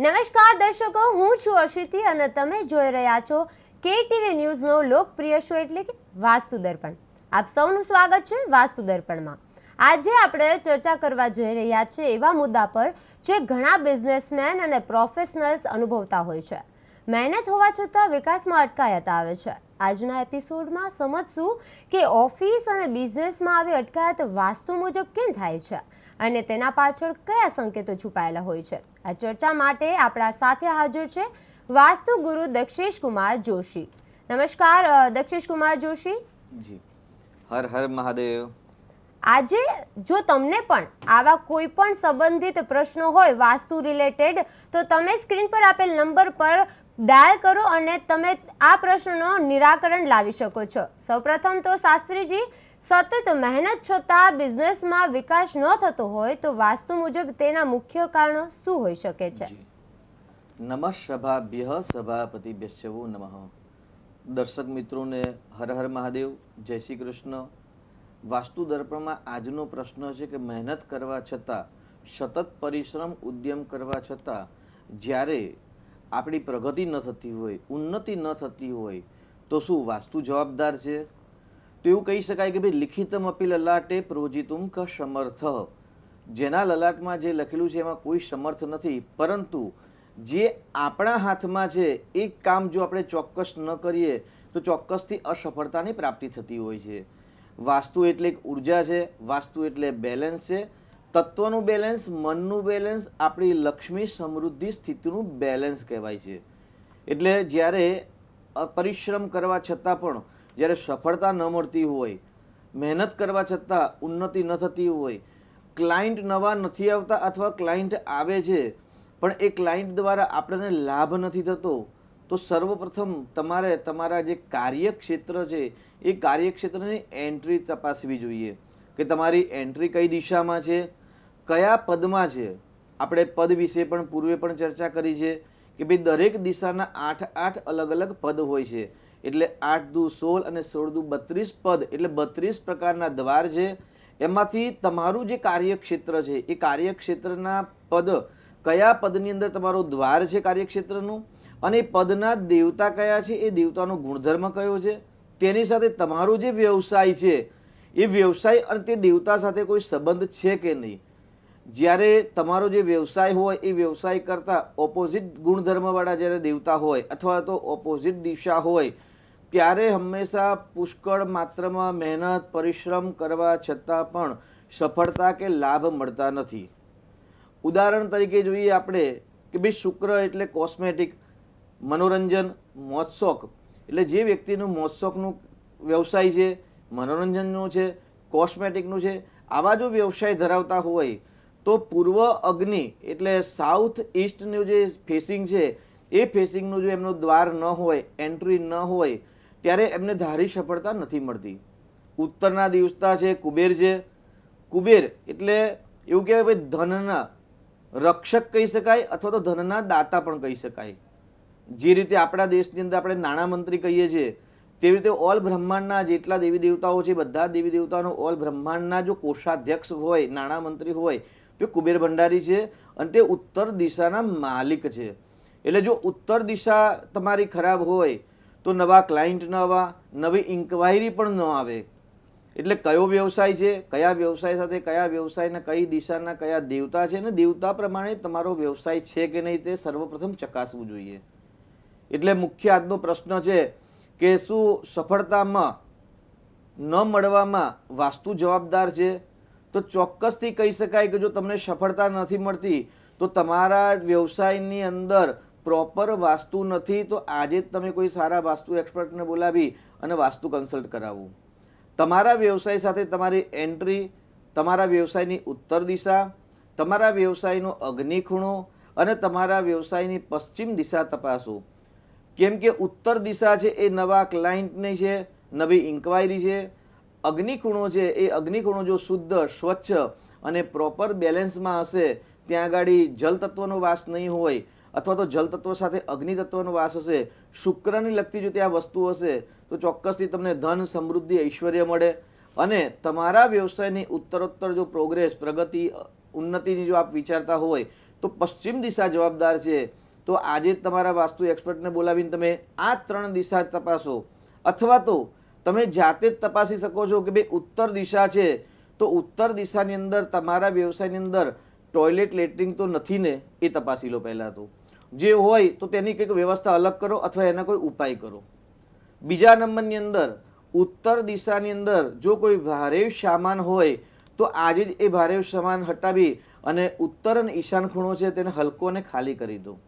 નમસ્કાર દર્શકો, હું છું અશ્વિતિ અને તમે જોઈ રહ્યા છો કેટીવી ન્યૂઝનો લોકપ્રિય શો એટલે કે વાસ્તુ દર્પણ. આપ સૌનું સ્વાગત છે વાસ્તુ દર્પણમાં. આજે આપણે ચર્ચા કરવા જઈ રહ્યા છીએ એવા મુદ્દા પર જે ઘણા બિઝનેસમેન અને પ્રોફેશનલ્સ અનુભવતા હોય છે. મહેનત હોવા છતાં વિકાસમાં અટકાયત આવે છે. આજના એપિસોડમાં સમજશું કે ઓફિસ અને બિઝનેસમાં આવી અટકાયત વાસ્તુ મુજબ કેમ થાય છે. અને તેના પાછળ કયા સંકેતો છુપાયેલા હોય છે? આ ચર્ચા માટે આપણા સાથે હાજર છે વાસ્તુ ગુરુ દક્ષેશ કુમાર જોશી. નમસ્કાર દક્ષેશ કુમાર જોશી. જી. હર હર મહાદેવ. આજે જો તમને પણ આવા કોઈ પણ સંબંધિત પ્રશ્નો હોય વાસ્તુ રિલેટેડ તો તમે સ્ક્રીન પર આપેલ નંબર પર ડાયલ કરો અને તમે આ પ્રશ્નનો નિરાકરણ લાવી શકો છો. સૌપ્રથમ તો શાસ્ત્રીજી સતત મહેનત છતાં બિઝનેસમાં વિકાસ ન થતો હોય તો વાસ્તુ મુજબ તેના મુખ્ય કારણો શું હોઈ શકે છે? નમઃ સભાભ્ય સભાપતિભ્યશ્ચવો નમઃ. દર્શક મિત્રોને હર હર મહાદેવ, જય શ્રી કૃષ્ણ. વાસ્તુ દર્પણમાં આજનો પ્રશ્ન છે કે મહેનત કરવા છતાં, સતત પરિશ્રમ ઉદ્યમ કરવા છતાં, જ્યારે આપણી પ્રગતિ ન થતી હોય, ઉન્નતિ ન થતી હોય, તો શું વાસ્તુ જવાબદાર છે? તો એવું કહી શકાય કે ભાઈ લિખિતમ અપી લલાટે પ્રોજિતુમ ક સમર્થ. જેના લલાટમાં જે લખેલું છે એમાં કોઈ સમર્થ નથી, પરંતુ જે આપણા હાથમાં છે એ કામ જો આપણે ચોક્કસ ન કરીએ, તો ચોક્કસથી અસફળતાની પ્રાપ્તિ થતી હોય છે. વાસ્તુ એટલે એક ઊર્જા છે, વાસ્તુ એટલે બેલેન્સ છે. તત્વનું બેલેન્સ મનનું બેલેન્સ આપણી લક્ષ્મી સમૃદ્ધિ સ્થિતિનું બેલેન્સ કહેવાય છે. એટલે જ્યારે પરિશ્રમ કરવા છતાં પણ જ્યારે સફળતા ન મળતી હોય, મહેનત કરવા છતાં ઉન્નતિ ન થતી હોય, ક્લાયન્ટ નવા નથી આવતા અથવા ક્લાયન્ટ આવે છે, પણ એ ક્લાયન્ટ દ્વારા આપણને લાભ નથી થતો, તો સર્વપ્રથમ તમારે તમારા જે કાર્યક્ષેત્ર છે, એ કાર્યક્ષેત્રની એન્ટ્રી તપાસવી જોઈએ કે તમારી એન્ટ્રી કઈ દિશામાં છે, કયા પદમાં છે. આપણે પદ વિશે પણ પૂર્વે પણ ચર્ચા કરી છે કે ભાઈ દરેક દિશાના આઠ આઠ અલગ અલગ પદ હોય છે. એટલે આઠ દુ સોળ અને સોળ દુ બત્રીસ પદ, એટલે બત્રીસ પ્રકારના દ્વાર છે. એમાંથી તમારું જે કાર્યક્ષેત્ર છે, એ કાર્યક્ષેત્રના પદ કયા પદની અંદર તમારો દ્વાર છે કાર્યક્ષેત્રનું? અને પદના દેવતા કયા છે? એ દેવતાનો ગુણધર્મ કયો છે? તેની સાથે તમારો જે વ્યવસાય છે, એ વ્યવસાય અને તે દેવતા સાથે કોઈ સંબંધ છે કે નહીં? જ્યારે તમારો જે વ્યવસાય હોય, એ વ્યવસાય કરતાં ઓપોઝિટ ગુણધર્મવાળા જ્યારે દેવતા હોય અથવા તો ઓપોઝિટ દિશા હોય ત્યારે હંમેશા પુષ્કળ માત્રામાં મહેનત, પરિશ્રમ કરવા છતાં પણ સફળતા કે લાભ મળતા નથી. ઉદાહરણ તરીકે જોઈએ આપણે કે ભાઈ શુક્ર એટલે કોસ્મેટિક મનોરંજન, મોજશોખ. એટલે જે વ્યક્તિનું મોજશોખનું વ્યવસાય છે, મનોરંજનનું છે કોસ્મેટિકનું છે, આવા જો વ્યવસાય ધરાવતા હોય, તો પૂર્વ અગ્નિ એટલે સાઉથ ઈસ્ટનું જે ફેસિંગ છે, એ ફેસિંગનું જો એમનું દ્વાર ન હોય એન્ટ્રી ન હોય ત્યારે એમને ધારી સફળતા નથી મળતી. ઉત્તરના દિવસતા છે, કુબેર છે. કુબેર એટલે એવું કહેવાય ભાઈ ધનના રક્ષક કહી શકાય અથવા તો ધનના દાતા પણ કહી શકાય. જે રીતે આપણા દેશની અંદર આપણે નાણામંત્રી કહીએ છીએ, તેવી રીતે ઓલ બ્રહ્માંડના જેટલા દેવી દેવતાઓ છે, બધા દેવી દેવતાનો ઓલ બ્રહ્માંડના જો કોષાધ્યક્ષ હોય, નાણામંત્રી હોય, તો કુબેર ભંડારી છે અને તે ઉત્તર દિશાના માલિક છે. એટલે જો ઉત્તર દિશા તમારી ખરાબ હોય તો નવા ક્લાયન્ટ ન આવવા, નવી ઇન્ક્વાયરી પણ ન આવે. એટલે કયો વ્યવસાય છે, કયા વ્યવસાય સાથે કયા વ્યવસાયના કઈ દિશાના કયા દેવતા છે અને દેવતા પ્રમાણે તમારો વ્યવસાય છે કે નહીં તે સર્વપ્રથમ ચકાસવું જોઈએ. એટલે મુખ્ય આજનો પ્રશ્ન છે કે શું સફળતામાં ન મળવામાં વાસ્તુ જવાબદાર છે? તો ચોક્કસથી કહી શકાય કે જો તમને સફળતા નથી મળતી, તો તમારા વ્યવસાયની અંદર પ્રોપર વાસ્તુ નથી, તો આજે જ તમે કોઈ સારા વાસ્તુ એક્સપર્ટને બોલાવી અને વાસ્તુ કન્સલ્ટ કરાવવું તમારા વ્યવસાય સાથે તમારી એન્ટ્રી તમારા વ્યવસાયની ઉત્તર દિશા, તમારા વ્યવસાયનો અગ્નિ અને તમારા વ્યવસાયની પશ્ચિમ દિશા તપાસો. કેમ કે ઉત્તર દિશા છે એ નવા ક્લાયન્ટની છે, નવી ઇન્ક્વાયરી છે. અગ્નિ છે એ અગ્નિ જો શુદ્ધ, સ્વચ્છ અને પ્રોપર બેલેન્સમાં હશે, ત્યાં આગળ જલ તત્વનો વાસ નહીં હોય અથવા તો જલ તત્વ સાથે અગ્નિ તત્વનો વાસ હશે, શુક્રની લગતી જો ત્યાં વસ્તુ હશે, તો ચોક્કસથી તમને ધન, સમૃદ્ધિ, ઐશ્વર્ય મળે. અને તમારા વ્યવસાયની ઉત્તરોત્તર જો પ્રોગ્રેસ પ્રગતિ ઉન્નતિની જો આપ વિચારતા હોય, તો પશ્ચિમ દિશા જવાબદાર છે. તો આજે જ તમારા વાસ્તુ એક્સપર્ટને બોલાવીને તમે આ ત્રણ દિશા તપાસો. અથવા તો તમે જાતે જ તપાસી શકો છો કે ભાઈ ઉત્તર દિશા છે. તો ઉત્તર દિશાની અંદર, તમારા વ્યવસાયની અંદર ટોયલેટ લેટરિંગ તો નથી ને, એ તપાસી લો પહેલાં તો. જે હોય તો તેની કંઈક વ્યવસ્થા અલગ કરો અથવા એના કોઈ ઉપાય કરો. બીજા નંબરની અંદર, ઉત્તર દિશાની અંદર જો કોઈ ભારે સામાન હોય, તો આજે જ એ ભારે સામાન હટાવી અને ઉત્તર અને ઈશાન ખૂણો છે તેને હલકો અને ખાલી કરી દો.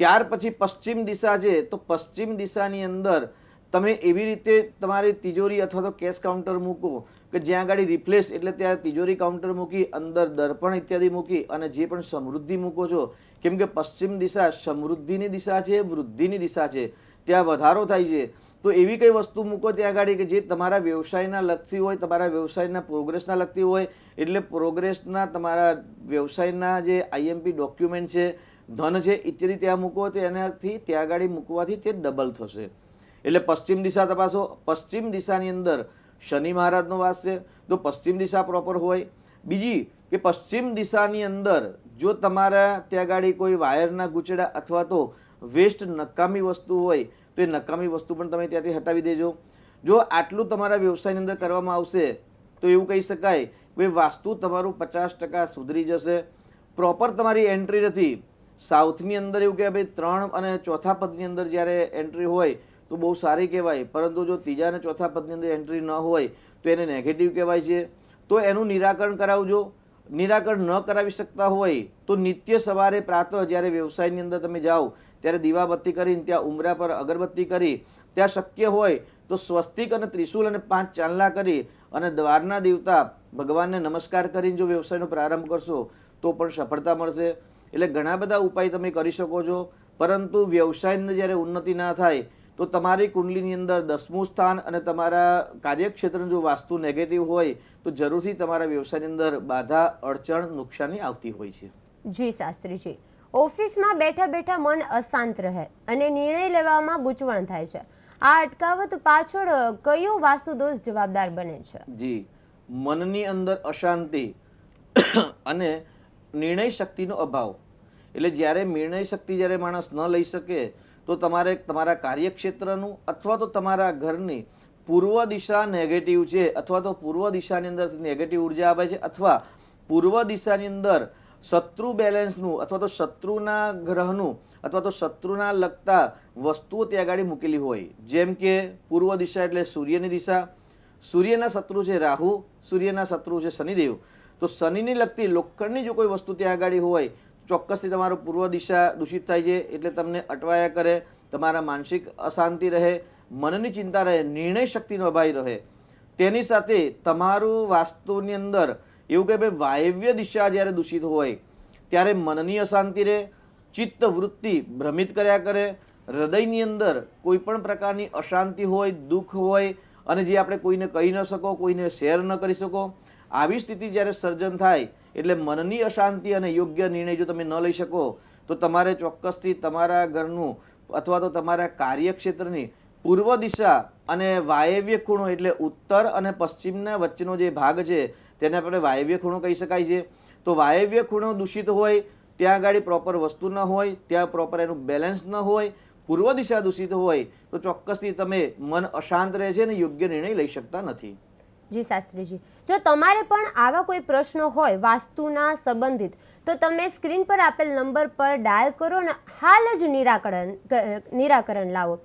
ત્યાર પછી પશ્ચિમ દિશા છે, તો પશ્ચિમ દિશાની અંદર તમે એવી રીતે તમારી તિજોરી અથવા તો કેશ કાઉન્ટર મૂકો કે જ્યાં ગાડી રિપ્લેસ એટલે ત્યાં તિજોરી કાઉન્ટર મૂકી, અંદર દર્પણ ઇત્યાદિ મૂકી અને જે પણ સમૃદ્ધિ મૂકો છો, કેમ કે પશ્ચિમ દિશા સમૃદ્ધિની દિશા છે, વૃદ્ધિની દિશા છે, ત્યાં વધારો થાય છે. તો એવી કઈ વસ્તુ મૂકો ત્યાં ગાડી કે જે તમારા વ્યવસાયના લગતી હોય, તમારા વ્યવસાયના પ્રોગ્રેસના લગતી હોય, એટલે પ્રોગ્રેસના તમારા વ્યવસાયના જે આઈએમપી ડોક્યુમેન્ટ છે, ધન છે, ઇત્યાદિ ત્યાં મૂકો તો એનાથી ત્યાં ગાડી મૂકવાથી તે ડબલ થશે. એટલે પશ્ચિમ દિશા તપાસો. પશ્ચિમ દિશાની અંદર શનિ મહારાજનો વાસ છે. તો પશ્ચિમ દિશા પ્રોપર હોય. બીજી કે પશ્ચિમ દિશાની અંદર જો તમારા ત્યાં ગાડી કોઈ વાયરના ગૂંચડા અથવા તો વેસ્ટ નકામી વસ્તુ હોય, તો એ નકામી વસ્તુ પણ તમે ત્યાંથી હટાવી દેજો. જો આટલું તમારા વ્યવસાયની અંદર કરવામાં આવશે, તો એવું કહી શકાય કે વાસ્તુ તમારું પચાસ ટકા સુધરી જશે. પ્રોપર તમારી એન્ટ્રી નથી. સાઉથની અંદર એવું કે ભાઈ ત્રણ અને ચોથા પદની અંદર જ્યારે એન્ટ્રી હોય તો બહુ સારી કહેવાય. પરંતુ જો ત્રીજા અને ચોથા પદની અંદર એન્ટ્રી ન હોય, તો એને નેગેટિવ કહેવાય છે. તો એનું નિરાકરણ કરાવજો. નિરાકરણ ન કરાવી શકતા હોય, તો નિત્ય સવારે પ્રાતઃ જ્યારે વ્યવસાયની અંદર તમે જાઓ, ત્યારે દીવાબત્તી કરીને ત્યાં ઉમરા પર અગરબત્તી કરી, ત્યાં શક્ય હોય, તો સ્વસ્તિક અને ત્રિશુલ અને પાંચ ચાંદલા કરી અને દ્વારના દેવતા ભગવાનને નમસ્કાર કરીને જો વ્યવસાયનો પ્રારંભ કરશો, તો પણ સફળતા મળશે. એટલે ઘણા બધા ઉપાય તમે કરી શકો છો. પરંતુ વ્યવસાયની જ્યારે ઉન્નતિ ના થાય તો તમારી કુંડલીની અંદર દસમું સ્થાન અને તમારા કાર્યક્ષેત્રનું જો વાસ્તુ નેગેટિવ હોય તો જરૂરથી તમારા વ્યવસાયની અંદર બાધા અડચણ નુકસાની આવતી હોય છે. જી શાસ્ત્રીજી ઓફિસમાં બેઠા બેઠા મન અશાંત રહે અને નિર્ણય લેવામાં ગૂંચવણ થાય છે. આ અટકાવત પાછળ કયો વાસ્તુ દોષ જવાબદાર બને છે? જી મનની અંદર અશાંતિ અને નિર્ણય શક્તિનો અભાવ. એટલે જ્યારે નિર્ણય શક્તિ જ્યારે માણસ ન લઈ શકે તો તમારે તમારા કાર્યક્ષેત્રનું અથવા તો તમારા ઘરની પૂર્વ દિશા નેગેટિવ છે, અથવા તો પૂર્વ દિશાની અંદર નેગેટિવ ઊર્જા આવે છે, અથવા પૂર્વ દિશાની અંદર શત્રુ બેલેન્સનું અથવા તો શત્રુના ગ્રહનું અથવા તો શત્રુના લગતા વસ્તુઓ ત્યાં આગળ મૂકેલી હોય. જેમ કે પૂર્વ દિશા એટલે સૂર્યની દિશા. સૂર્યના શત્રુ છે રાહુ, સૂર્યના શત્રુ છે શનિદેવ. તો શનિની લગતી લોખંડની જો કોઈ વસ્તુ ત્યાં આગળ હોય ચોક્કસથી તમારું પૂર્વ દિશા દૂષિત થાય છે એટલે તમને અટવાયા કરે, તમારા માનસિક અશાંતિ રહે, મનની ચિંતા રહે, નિર્ણય શક્તિનો અભાવ રહે. તેની સાથે તમારું વાસ્તુની અંદર એવું કે ભાઈ, વાયવ્ય દિશા જ્યારે દૂષિત હોય, ત્યારે મનની અશાંતિ રહે, ચિત્ત વૃત્તિ ભ્રમિત કર્યા કરે, હૃદયની અંદર કોઈ પણ પ્રકારની અશાંતિ હોય, દુઃખ હોય, અને જે આપણે કોઈને કહી ન શકો, કોઈને શેર ન કરી શકો, આવી સ્થિતિ જ્યારે સર્જન થાય એટલે મનની અશાંતિ અને યોગ્ય નિર્ણય જો તમે ન લઈ શકો, તો તમારે ચોક્કસથી તમારા ઘરનું અથવા તો તમારા કાર્યક્ષેત્રની પૂર્વ દિશા અને વાયવ્ય ખૂણો એટલે ઉત્તર અને પશ્ચિમના વચ્ચેનો જે ભાગ છે, તેને આપણે વાયવ્ય ખૂણો કહી શકાય છે. તો વાયવ્ય ખૂણો દૂષિત હોય, ત્યાં આગળ પ્રોપર વસ્તુ ન હોય, ત્યાં પ્રોપર એનું બેલેન્સ ન હોય, પૂર્વ દિશા દૂષિત હોય, તો ચોક્કસથી તમે મન અશાંત રહે છે અને યોગ્ય નિર્ણય લઈ શકતા નથી. જી શાસ્ત્રીજી. જો તમારે પણ આવા કોઈ પ્રશ્નો હોય વાસ્તુના સંબંધિત, તો તમે સ્ક્રીન પર આપેલ નંબર પર ડાયલ કરો અને હાલ જ નિરાકરણ નિરાકરણ લાવો.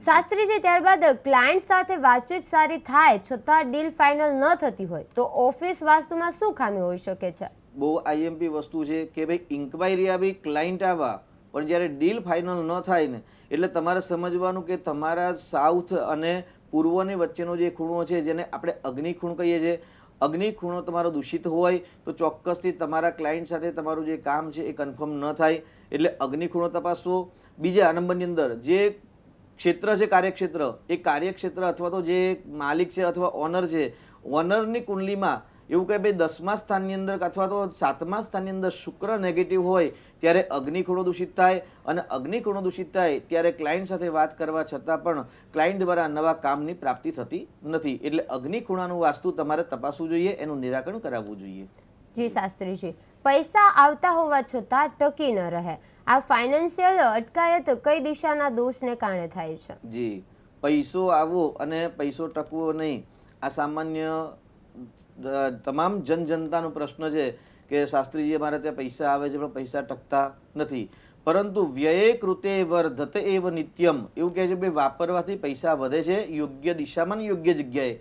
શાસ્ત્રીજી, ત્યારબાદ ક્લાયન્ટ સાથે વાતચીત સારી થાય છતાં ડીલ ફાઇનલ ન થતી હોય, તો ઓફિસ વાસ્તુમાં શું ખામી હોઈ શકે છે? બહુ આઈએમપી વસ્તુ છે કે ભાઈ ઇન્ક્વાયરી આવી ક્લાયન્ટ આવા, પણ જ્યારે ડીલ ફાઇનલ ન થાય ને, એટલે તમારે સમજવાનું કે તમારા સાઉથ અને પૂર્વની વચ્ચેનો જે ખૂણો છે, જેને આપણે અગ્નિ ખૂણ કહીએ છીએ, અગ્નિ ખૂણો તમારો દૂષિત હોય તો ચોક્કસથી તમારા ક્લાયન્ટ સાથે તમારું જે કામ છે એ કન્ફર્મ ન થાય. એટલે અગ્નિ ખૂણો તપાસવો. બીજા નંબરની અંદર જે ક્ષેત્ર છે કાર્યક્ષેત્ર, એ કાર્યક્ષેત્ર અથવા તો જે માલિક છે અથવા ઓનર છે ઓનરની કુંડલીમાં એવું કે ભાઈ દસમા સ્થાનની અંદર અથવા તો સાતમા સ્થાનની અંદર શુક્ર નેગેટિવ હોય ત્યારે અગ્નિ ખૂણો દૂષિત થાય અને અગ્નિ ખૂણો દૂષિત થાય ત્યારે ક્લાયન્ટ સાથે વાત કરવા છતાં પણ ક્લાયન્ટ દ્વારા નવા કામની પ્રાપ્તિ થતી નથી. એટલે અગ્નિ ખૂણાનું વાસ્તુ તમારે તપાસવું જોઈએ એનું નિરાકરણ કરાવવું જોઈએ. જી શાસ્ત્રીજી પૈસા આવતા હોવા છતાં ટકી ન રહે. આ ફાઇનાન્શિયલ અટકાયત કઈ દિશાના દોષને કારણે થાય છે? જી પૈસો આવવો અને પૈસો ટકવો નહીં આ સામાન્ય તમામ જનજનતાનો પ્રશ્ન છે કે શાસ્ત્રીજી અમારે ત્યાં પૈસા આવે છે, પણ પૈસા ટકતા નથી. પરંતુ વ્યયે કૃતે વર્ધતે એવ નિત્યમ. એવું કહે છે ભાઈ વાપરવાથી પૈસા વધે છે, યોગ્ય દિશામાં ને યોગ્ય જગ્યાએ.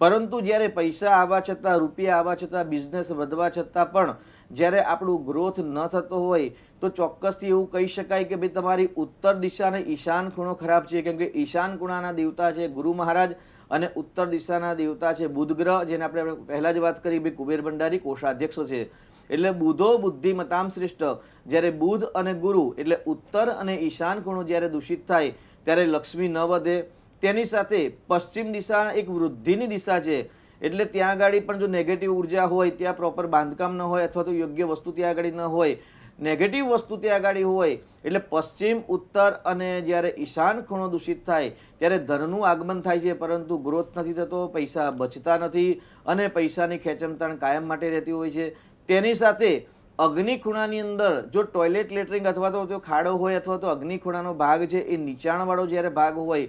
પરંતુ જ્યારે પૈસા આવવા છતાં, રૂપિયા આવવા છતાં, બિઝનેસ વધવા છતાં પણ જ્યારે આપણું ગ્રોથ ન થતો હોય, તો ચોક્કસથી એવું કહી શકાય કે ભાઈ તમારી ઉત્તર દિશા અને ઈશાન ખૂણો ખરાબ છે. કેમ કે ઈશાન ખૂણાના દેવતા છે ગુરુ મહારાજ અને ઉત્તર દિશાના દેવતા છે બુધ ગ્રહ જેને આપણે પહેલાં જ વાત કરી, ભાઈ કુબેર ભંડારી કોષાધ્યક્ષ છે. એટલે બુધો બુદ્ધિમતામ શ્રેષ્ઠ. જ્યારે બુધ અને ગુરુ, એટલે ઉત્તર અને ઈશાન ખૂણો જ્યારે દૂષિત થાય, ત્યારે લક્ષ્મી ન વધે. તેની સાથે પશ્ચિમ દિશા એક વૃદ્ધિની દિશા છે. એટલે ત્યાં આગળ પણ જો નેગેટિવ ઊર્જા હોય, ત્યાં પ્રોપર બાંધકામ ન હોય અથવા તો યોગ્ય વસ્તુ ત્યાં આગળ ન હોય નેગેટિવ વસ્તુ ત્યાં આગળ હોય, એટલે પશ્ચિમ, ઉત્તર અને જ્યારે ઈશાન ખૂણો દૂષિત થાય, ત્યારે ધનનું આગમન થાય છે, પરંતુ ગ્રોથ નથી થતો, પૈસા બચતા નથી અને પૈસાની ખેંચમતાણ કાયમ માટે રહેતી હોય છે. તેની સાથે અગ્નિ ખૂણાની અંદર જો ટોયલેટ લેટરિંગ અથવા તો ખાડો હોય અથવા તો અગ્નિ ખૂણાનો ભાગ છે, એ નીચાણવાળો જ્યારે ભાગ હોય,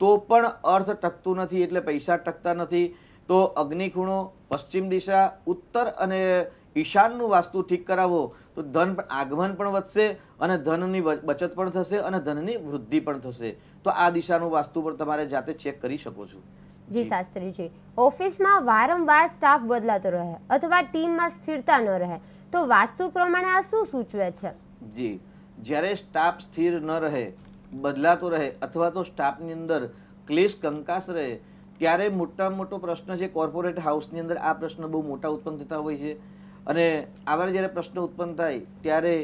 તો પણ અર્થ ટકતું નથી, એટલે પૈસા ટકતા નથી. તો અગ્નિ ખૂણો પશ્ચિમ દિશા, ઉત્તર અને ઈશાનનું વાસ્તુ ઠીક કરાવો તો ધન આગમન પણ વધશે અને ધનની બચત પણ થશે અને ધનની વૃદ્ધિ પણ થશે. તો આ દિશાનું વાસ્તુ પણ તમારે જાતે ચેક કરી શકો છો. જી શાસ્ત્રીજી ઓફિસમાં વારંવાર સ્ટાફ બદલાતો રહે અથવા ટીમમાં સ્થિરતા ન રહે તો વાસ્તુ પ્રમાણે આ શું સૂચવે છે? જી. જ્યારે સ્ટાફ સ્થિર ન રહે બદલાતો રહે અથવા તો સ્ટાફની અંદર ક્લેશ કંકાસ રહે ત્યારે મોટા મોટો પ્રશ્ન છે કોર્પોરેટ હાઉસની અંદર આ પ્રશ્ન બહુ મોટા ઉત્પન્ન થતા હોય છે. અને આવા જ્યારે પ્રશ્ન ઉત્પન્ન થાય, ત્યારે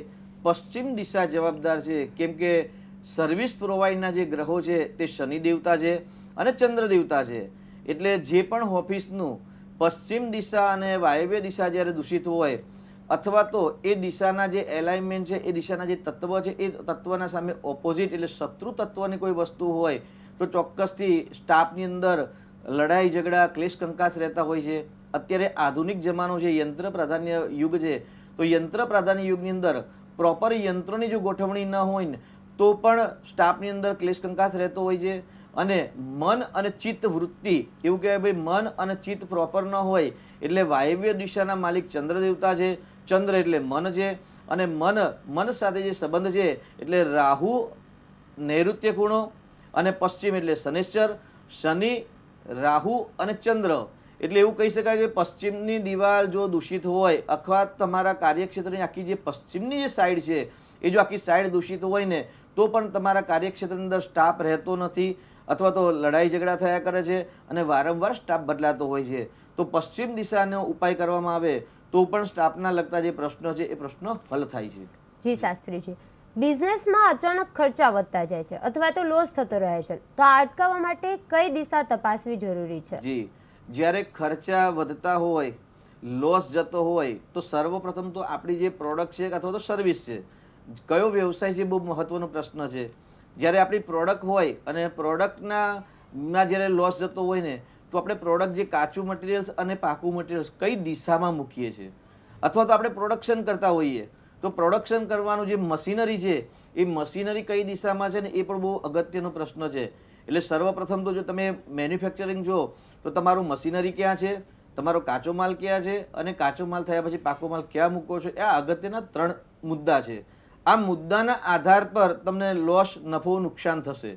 પશ્ચિમ દિશા જવાબદાર છે. કેમ કે સર્વિસ પ્રોવાઈડના જે ગ્રહો છે, તે શનિ દેવતા છે અને ચંદ્ર દેવતા છે. એટલે જે પણ ઓફિસનું પશ્ચિમ દિશા અને વાયવ્ય દિશા જ્યારે દૂષિત હોય, અથવા તો એ દિશાના જે એલાઇનમેન્ટ છે, એ દિશાના જે તત્વ છે, એ તત્વના સામે ઓપોઝિટ એટલે શત્રુ તત્વની કોઈ વસ્તુ હોય, તો ચોક્કસથી સ્ટાફની અંદર લડાઈ ઝઘડા ક્લેશ કંકાસ રહેતા હોય છે. અત્યારે આધુનિક જમાનો છે, યંત્ર પ્રાધાન્ય યુગ છે, તો યંત્ર પ્રાધાન્ય યુગની અંદર પ્રોપર યંત્રોની જો ગોઠવણી ન હોય ને, તો પણ સ્ટાફની અંદર ક્લેશ કંકાસ રહેતો હોય છે અને મન અને ચિત્ત વૃત્તિ, એવું કહેવાય ભાઈ, મન અને ચિત્ત પ્રોપર ન હોય એટલે વાયવ્ય દિશાના માલિક ચંદ્ર દેવતા છે, ચંદ્ર એટલે મન છે અને મન મન સાથે જે સંબંધ છે, એટલે રાહુ નૈઋત્ય ખૂણો અને પશ્ચિમ એટલે શનિશ્ચર, શનિ, રાહુ અને ચંદ્ર. એટલે એવું કહી શકાય કે પશ્ચિમની દિવાલ જો દૂષિત હોય અથવા તમારા કાર્યક્ષેત્રની આખી જે પશ્ચિમની જે સાઈડ છે એ જો આખી સાઈડ દૂષિત હોય ને તો પણ તમારા કાર્યક્ષેત્રની અંદર સ્ટાફ રહેતો નથી અથવા તો લડાઈ ઝઘડા થયા કરે છે અને વારંવાર સ્ટાફ બદલાતો હોય છે. તો પશ્ચિમ દિશાનો ઉપાય કરવામાં આવે તો પણ સ્ટાફના લગતા જે પ્રશ્નો છે એ પ્રશ્નો હલ થાય છે. જી શાસ્ત્રીજી. બિઝનેસમાં અચાનક ખર્ચા વધતા જાય છે અથવા તો લોસ થતો રહે છે. તો આ અટકાવવા માટે કઈ દિશા તપાસવી જરૂરી છે? જી. જ્યારે ખર્ચા વધતા હોય લોસ જતો હોય, તો સર્વપ્રથમ તો આપણી જે પ્રોડક્ટ છે અથવા તો સર્વિસ છે, કયો વ્યવસાય છે બહુ મહત્વનો પ્રશ્ન છે. જ્યારે આપણી પ્રોડક્ટ હોય અને પ્રોડક્ટના માં જ્યારે લોસ જતો હોય ને, તો આપણે પ્રોડક્ટ જે કાચું મટીરિયલ્સ અને પાકું મટીરિયલ્સ કઈ દિશામાં મૂકીએ છીએ? અથવા તો આપણે પ્રોડક્શન કરતા હોઈએ તો પ્રોડક્શન કરવાનું જે મશીનરી છે, એ મશીનરી કઈ દિશામાં છે ને એ પણ બહુ અગત્યનો પ્રશ્ન છે. એટલે સર્વપ્રથમ તો જો તમે મેન્યુફેક્ચરિંગ જો તો તમારું મશીનરી ક્યાં છે? તમારો કાચો માલ ક્યાં છે? અને કાચો માલ થયા પછી પાકો માલ ક્યાં મૂકો છો? એ અગત્યના ત્રણ મુદ્દા છે. આ મુદ્દાના આધાર પર તમને લોસ નફો, નુકસાન થશે.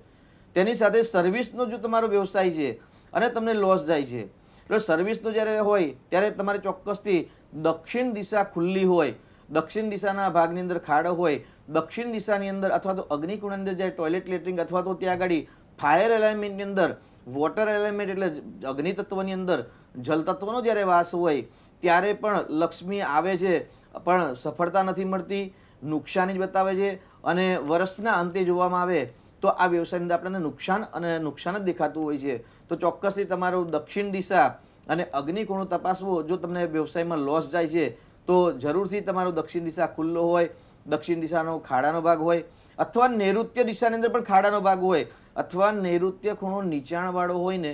તેની સાથે સર્વિસનો જો તમારો વ્યવસાય છે અને તમને લોસ જાય છે. એટલે સર્વિસનો જ્યારે હોય, ત્યારે તમારે ચોક્કસથી દક્ષિણ દિશા ખુલ્લી હોય દક્ષિણ દિશાના ભાગની અંદર ખાડો હોય, દક્ષિણ દિશાની અંદર અથવા તો અગ્નિકુંડ અંદર જ્યારે ટોયલેટ લેટરિંગ અથવા તો ત્યાં આગળ ફાયર એલાઇનમેન્ટની અંદર વોટર એલિમેન્ટ એટલે અગ્નિ તત્વની અંદર જલ તત્વનો જ્યારે વાસ હોય, ત્યારે પણ લક્ષ્મી આવે છે, પણ સફળતા નથી મળતી, નુકસાની જ બતાવે છે અને વર્ષના અંતે જોવામાં આવે તો આ વ્યવસાયની અંદર આપણને નુકસાન અને નુકસાન જ દેખાતું હોય છે. તો ચોક્કસથી તમારું દક્ષિણ દિશા અને અગ્નિકોણો તપાસવો, જો તમને વ્યવસાયમાં લોસ જાય છે તો જરૂરથી તમારો દક્ષિણ દિશા ખુલ્લો હોય, દક્ષિણ દિશાનો ખાડાનો ભાગ હોય, અથવા નૈઋત્ય દિશાની અંદર પણ ખાડાનો ભાગ હોય, અથવા નૈઋત્ય ખૂણો નીચાણવાળો હોય ને,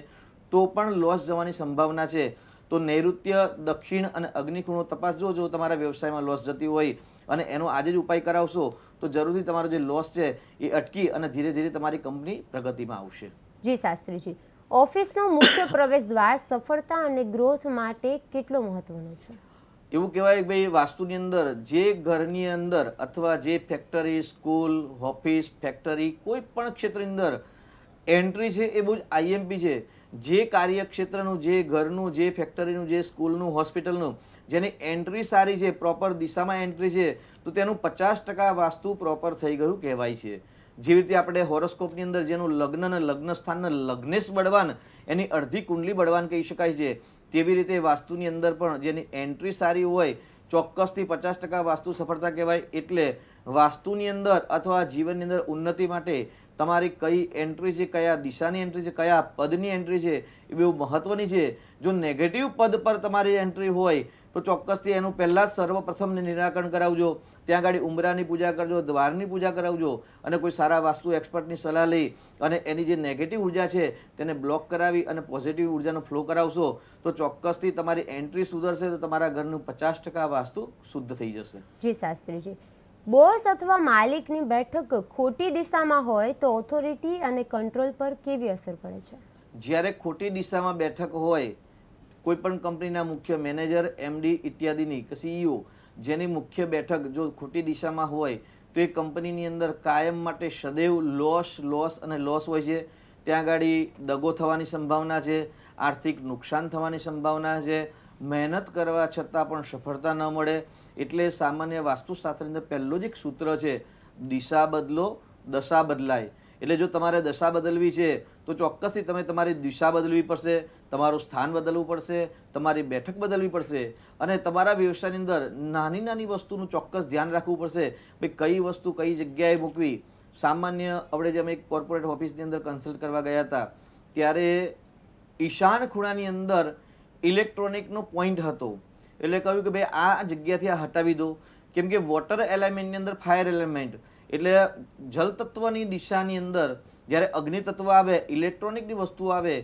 તો પણ લોસ જવાની સંભાવના છે. તો નૈઋત્ય, દક્ષિણ અને અગ્નિખૂણો તપાસજો જો તમારા વ્યવસાયમાં લોસ જતી હોય અને એનો આજે જ ઉપાય કરાવશો, તો જરૂરથી તમારો જે લોસ છે એ અટકી અને ધીરે ધીરે તમારી કંપની પ્રગતિમાં આવશે. જી શાસ્ત્રીજી, ઓફિસનો મુખ્ય પ્રવેશ દ્વાર સફળતા અને ગ્રોથ માટે કેટલો મહત્વનો છે? એવું કહેવાય કે ભાઈ, વાસ્તુની અંદર જે ઘરની અંદર અથવા જે ફેક્ટરી સ્કૂલ ઓફિસ ફેક્ટરી કોઈ પણ ક્ષેત્રની અંદર એન્ટ્રી છે એ બહુ જ આઈએમપી છે. જે કાર્યક્ષેત્રનું, જે ઘરનું, જે ફેક્ટરીનું જે સ્કૂલનું હોસ્પિટલનું જેની એન્ટ્રી સારી છે પ્રોપર દિશામાં એન્ટ્રી છે, તો તેનું પચાસ ટકા વાસ્તુ પ્રોપર થઈ ગયું કહેવાય છે. જેવી રીતે આપણે હોરોસ્કોપની અંદર જેનું લગ્ન અને લગ્ન સ્થાનના લગ્નેશ બળવાન, એની અડધી કુંડલી બળવાન કહી શકાય છે. તેવી રીતે વાસ્તુની અંદર પણ જેની એન્ટ્રી સારી હોય, ચોક્કસથી પચાસ ટકા વાસ્તુ સફળતા કહેવાય. એટલે વાસ્તુની અંદર અથવા જીવનની અંદર ઉન્નતિ માટે તમારી કઈ એન્ટ્રી છે, કયા દિશાની એન્ટ્રી છે, કયા પદની એન્ટ્રી છે, એ બહુ મહત્વની છે. જો નેગેટિવ પદ પર તમારી એન્ટ્રી હોય, તો ચોક્કસથી એનું પહેલાં જ સર્વપ્રથમ નિરાકરણ કરાવજો. ત્યાં આગળ ઉમરાની પૂજા કરજો, દ્વારની પૂજા કરાવજો અને કોઈ સારા વાસ્તુ એક્સપર્ટની સલાહ લઈ અને એની જે નેગેટિવ ઊર્જા છે, તેને બ્લોક કરાવી અને પોઝિટિવ ઉર્જાનો ફ્લો કરાવશો, તો ચોક્કસથી તમારી એન્ટ્રી સુધરશે, તો તમારા ઘરનું પચાસ ટકા વાસ્તુ શુદ્ધ થઈ જશે. જી શાસ્ત્રીજી. બોસ અથવા માલિકની બેઠક ખોટી દિશામાં હોય તો ઓથોરિટી અને કંટ્રોલ પર કેવી અસર પડે છે? જ્યારે ખોટી દિશામાં બેઠક હોય, કોઈ પણ કંપનીના મુખ્ય મેનેજર, એમડી ઇત્યાદિની, કે સીઈઓ, જેની મુખ્ય બેઠક જો ખોટી દિશામાં હોય, તો એ કંપનીની અંદર કાયમ માટે સદૈવ લોસ લોસ અને લોસ હોય છે. ત્યાં આગળ દગો થવાની સંભાવના છે, આર્થિક નુકસાન થવાની સંભાવના છે. મહેનત કરવા છતાં પણ સફળતા ન મળે. એટલે સામાન્ય વાસ્તુશાસ્ત્રની અંદર પહેલું જ એક સૂત્ર છે, દિશા બદલો, દશા બદલાય. એટલે જો તમારે દશા બદલવી છે, તો ચોક્કસથી તમે તમારી દિશા બદલવી પડશે, તમારું સ્થાન બદલવું પડશે, તમારી બેઠક બદલવી પડશે અને તમારા વ્યવસાયની અંદર નાની નાની વસ્તુનું ચોક્કસ ધ્યાન રાખવું પડશે. ભાઈ, કઈ વસ્તુ કઈ જગ્યાએ મૂકવી? સામાન્ય આપણે જેમ એક કોર્પોરેટ ઓફિસની અંદર કન્સલ્ટ કરવા ગયા હતા, ત્યારે ઈશાન ખૂણાની અંદર ઇલેક્ટ્રોનિકનો પોઈન્ટ હતો. એટલે કહ્યું કે ભાઈ, આ જગ્યાથી આ હટાવી દો. કેમ કે વોટર એલિમેન્ટની અંદર ફાયર એલિમેન્ટ એટલે જલતત્વની દિશાની અંદર જ્યારે અગ્નિ આવે ઇલેક્ટ્રોનિકની વસ્તુ આવે,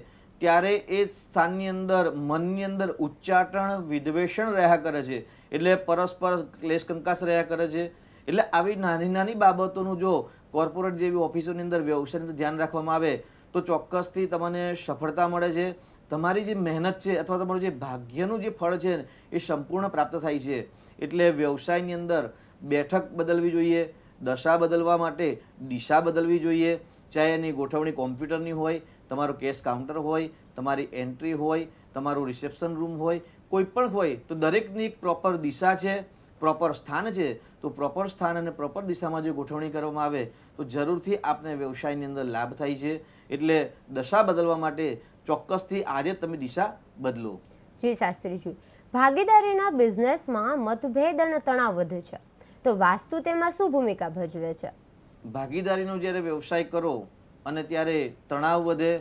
ત્યારે એ સ્થાનની અંદર, મનની અંદર ઉચ્ચાટન વિદ્વેષણ રહ્યા કરે છે. એટલે પરસ્પર ક્લેશ કંકાસ રહ્યા કરે છે. એટલે આવી નાની નાની બાબતોનું જો કોર્પોરેટ જેવી ઓફિસોની અંદર વ્યવસાયની અંદર ધ્યાન રાખવામાં આવે, તો ચોક્કસથી તમને સફળતા મળે છે. તમારી જે મહેનત છે અથવા તમારું જે ભાગ્યનું જે ફળ છે એ સંપૂર્ણ પ્રાપ્ત થાય છે. એટલે વ્યવસાયની અંદર બેઠક બદલવી જોઈએ, દશા બદલવા માટે દિશા બદલવી જોઈએ. ચાહે એની ગોઠવણી કોમ્પ્યુટરની હોય, તમારું કેશ કાઉન્ટર હોય, તમારી એન્ટ્રી હોય, તમારું રિસેપ્શન રૂમ હોય, કોઈ પણ હોય, તો દરેકની એક પ્રોપર દિશા છે, પ્રોપર સ્થાન છે, તો પ્રોપર સ્થાન અને પ્રોપર દિશામાં જો ગોઠવણી કરવામાં આવે, તો જરૂરથી આપને વ્યવસાયની અંદર લાભ થાય છે. એટલે દશા બદલવા માટે ચોક્કસથી આજે તમે દિશા બદલો. જી શાસ્ત્રીજી ભાગીદારીના બિઝનેસમાં મતભેદ અને તણાવ વધે છે. તો વાસ્તુ તેમાં શું ભૂમિકા ભજવે છે? ભાગીદારીનો જ્યારે વ્યવસાય કરો અને ત્યારે તણાવ વધે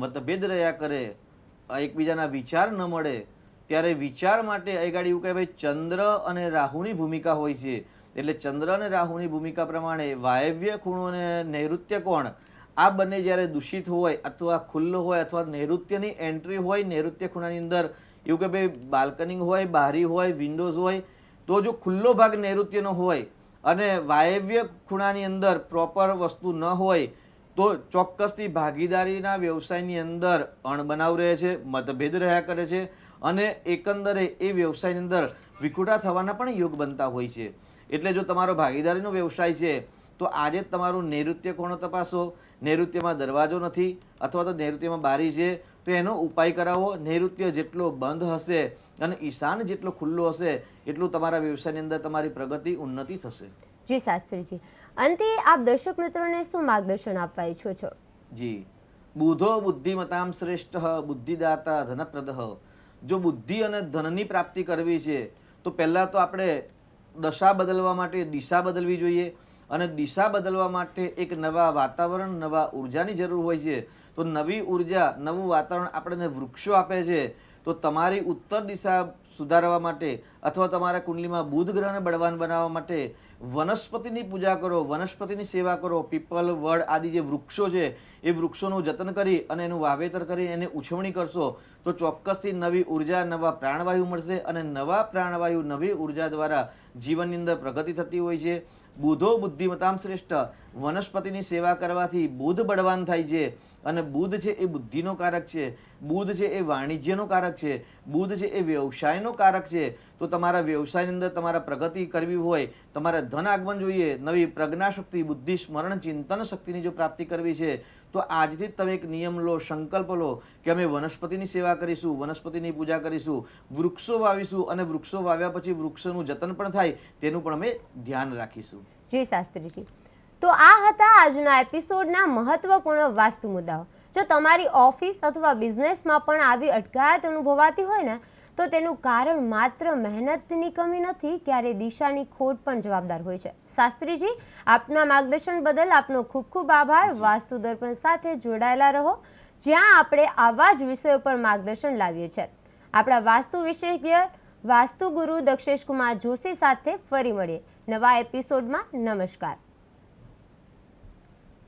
મતભેદ રહ્યા કરે એકબીજાના વિચાર ન મળે ત્યારે વિચાર માટે આગળ એવું કહે ભાઈ ચંદ્ર અને રાહુની ભૂમિકા હોય છે. એટલે ચંદ્ર અને રાહુની ભૂમિકા પ્રમાણે વાયવ્ય ખૂણો અને નૈઋત્ય કોણ? આ બંને જ્યારે દૂષિત હોય અથવા ખુલ્લો હોય અથવા નૈઋત્યની એન્ટ્રી હોય, નૈઋત્ય ખૂણાની અંદર, એવું કે ભાઈ બાલ્કનિંગ હોય, બારી હોય વિન્ડોઝ હોય, તો જો ખુલ્લો ભાગ નૈઋત્યનો હોય અને વાયવ્ય ખૂણાની અંદર પ્રોપર વસ્તુ ન હોય, તો ચોક્કસથી ભાગીદારીના વ્યવસાયની અંદર અણબનાવ રહે છે, મતભેદ રહ્યા કરે છે અને એકંદરે એ વ્યવસાયની અંદર વિખૂટા થવાના પણ યોગ બનતા હોય છે. એટલે જો તમારો ભાગીદારીનો વ્યવસાય છે, તો આજે જ તમારું નૈઋત્ય ખૂણો તપાસો નૈઋત્યમાં દરવાજો નથી અથવા તો નૈઋત્યમાં બારી છે તો એનો ઉપાય કરાવો. નૈઋત્ય જેટલો બંધ હશે અને ઈશાન જેટલો ખુલ્લો હશે એટલું તમારા વ્યવસાયની અંદર તમારી પ્રગતિ ઉન્નતિ થશે. જી શાસ્ત્રીજી. અંતે આપ દર્શક મિત્રોને શું માર્ગદર્શન આપવા ઈચ્છો છો? જી. બુધો બુદ્ધિમતામ શ્રેષ્ઠ બુદ્ધિદાતા ધનપ્રદ. જો બુદ્ધિ અને ધનની પ્રાપ્તિ કરવી છે તો પહેલાં તો આપણે દશા બદલવા માટે દિશા બદલવી જોઈએ. અને દિશા બદલવા માટે એક નવા વાતાવરણ, નવા ઉર્જાની જરૂર હોય છે. તો નવી ઊર્જા, નવું વાતાવરણ આપણને વૃક્ષો આપે છે. તો તમારી ઉત્તર દિશા સુધારવા માટે અથવા તમારા કુંડલીમાં બુધ ગ્રહને બળવાન બનાવવા માટે વનસ્પતિની પૂજા કરો, વનસ્પતિની સેવા કરો, પીપલ, વડ આદિ જે વૃક્ષો છે, એ વૃક્ષોનું જતન કરી અને એનું વાવેતર કરી એને ઉછવણી કરશો, તો ચોક્કસથી નવી ઊર્જા, નવા પ્રાણવાયુ મળશે અને નવા પ્રાણવાયુ, નવી ઊર્જા દ્વારા જીવનની અંદર પ્રગતિ થતી હોય છે. બુધો બુદ્ધિમતામ શ્રેષ્ઠ. વનસ્પતિની સેવા કરવાથી બુધ બળવાન થાય છે અને બુધ છે એ બુદ્ધિનો કારક છે. બુધ છે એ વાણિજ્યનો કારક છે. બુધ છે એ વ્યવસાયનો કારક છે. તો તમારા વ્યવસાયની અંદર તમારા પ્રગતિ કરવી હોય, તમારે ધન આગમન જોઈએ, નવી પ્રજ્ઞાશક્તિ, બુદ્ધિ સ્મરણ, ચિંતન શક્તિની જો પ્રાપ્તિ કરવી છે તો આજથી જ તમે એક નિયમ લો, સંકલ્પ લો કે અમે વનસ્પતિની સેવા કરીશું, વનસ્પતિની પૂજા કરીશું, વૃક્ષો વાવીશું અને વૃક્ષો વાવ્યા પછી વૃક્ષોનું જતન પણ થાય તેનું પણ અમે ધ્યાન રાખીશું. જી શાસ્ત્રીજી. તો આ હતા આજના એપિસોડના મહત્વપૂર્ણ વાસ્તુ મુદ્દાઓ જો તમારી ઓફિસ અથવા બિઝનેસમાં પણ આવી અટકાયત અનુભવાતી હોય ને તો તેનું કારણ માત્ર મહેનતની કમી નથી ક્યારે દિશાની ખોટ પણ જવાબદાર હોય છે. શાસ્ત્રીજી આપના માર્ગદર્શન બદલ આપનો ખૂબ ખૂબ આભાર. વાસ્તુ દર્પણ સાથે જોડાયેલા રહો. જ્યાં આપણે આવા જ વિષયો પર માર્ગદર્શન લાવીએ છીએ. આપણા વાસ્તુ વિશેષજ્ઞ વાસ્તુ ગુરુ દક્ષેશ કુમાર જોશી સાથે ફરી મળીએ. નવા એપિસોડમાં નમસ્કાર.